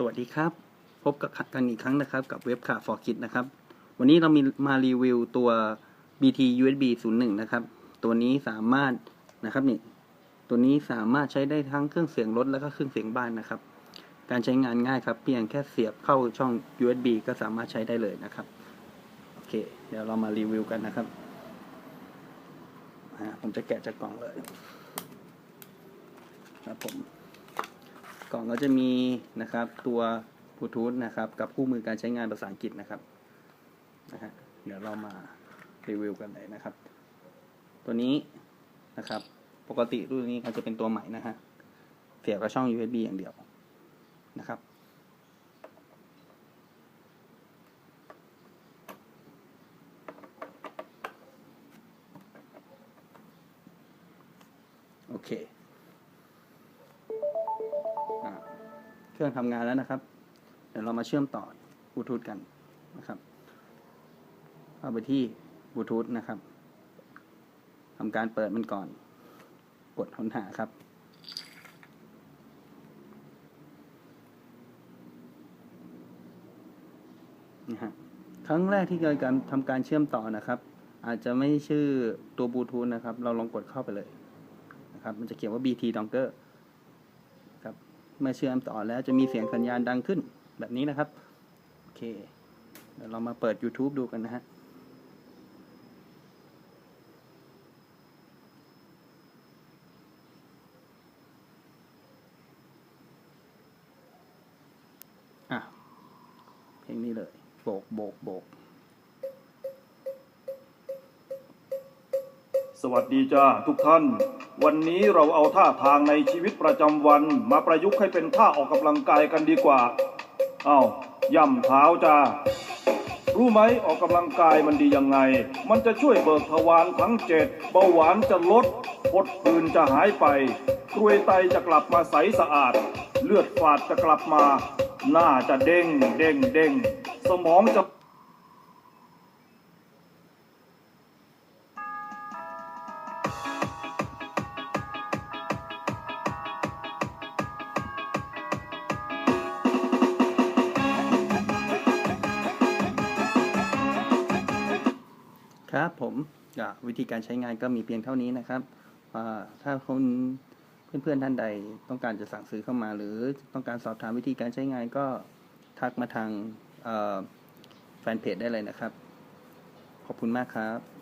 สวัสดีครับ พบกับกันอีกครั้งนะครับ กับเว็บข่าว for kids นะครับ วันนี้เรามีมารีวิวตัว BT USB 01 นะครับ ตัวนี้สามารถนะครับนี่ตัวนี้สามารถใช้ได้ทั้งเครื่องเสียงรถแล้วก็เครื่องเสียงบ้านนะครับ การใช้งานง่ายครับ เพียงแค่เสียบเข้าช่อง USB ก็สามารถใช้ได้เลยนะครับโอเค เดี๋ยวเรามารีวิวกันนะครับผมจะแกะจากกล่องเลยครับผม กล่องก็จะมีนะครับตัวบลูทูธนะครับกับคู่มือการใช้งานภาษาอังกฤษนะครับนะฮะเดี๋ยวเรามารีวิวกันเลยนะครับ ตัวนี้นะครับ ปกติรุ่นนี้เขาจะเป็นตัวใหม่นะฮะเสียบกับช่อง USB อย่างเดียวนะครับโอเค เครื่องทำงานแล้วนะครับ เดี๋ยวเรามาเชื่อมต่อบลูทูธกันนะครับเข้าไปที่บลูทูธนะครับทำการเปิดมันก่อน กดค้นหาครับนะฮะครั้งแรกที่เกิดการทำการเชื่อมต่อนะครับ อาจจะไม่ชื่อตัวบลูทูธนะครับ เราลองกดเข้าไปเลยนะครับ มันจะเขียนว่า BT Dongle ครับ เมื่อเชื่อมต่อแล้วจะมีเสียงสัญญาณดังขึ้นแบบนี้นะครับ โอเค เดี๋ยวเรามาเปิด YouTube ดูกันนะฮะอะเพลงนี้เลย โบก โบก โบก สวัสดีจ้าทุกท่าน วันนี้เราเอาท่าทางในชีวิตประจำวันมาประยุกต์ให้เป็นท่าออกกำลังกายกันดีกว่า เอา้าย่ำเท้าจ้า รู้ไหมออกกำลังกายมันดียังไง มันจะช่วยเบิกทวารทั้งเจ็ดเบาหวานจะลดพดผื่นจะหายไปกรวยไตจะกลับมาใสสะอาด เลือดฝาดจะกลับมา หน้าจะเด้งเด้งเด้งสมองจะ ครับผมอะวิธีการใช้งานก็มีเพียงเท่านี้นะครับอ่าถ้าคนเพื่อนๆท่านใดต้องการจะสั่งซื้อเข้ามา หรือต้องการสอบถามวิธีการใช้งานก็ทักมาทางแฟนเพจได้เลยนะครับ ขอบคุณมากครับ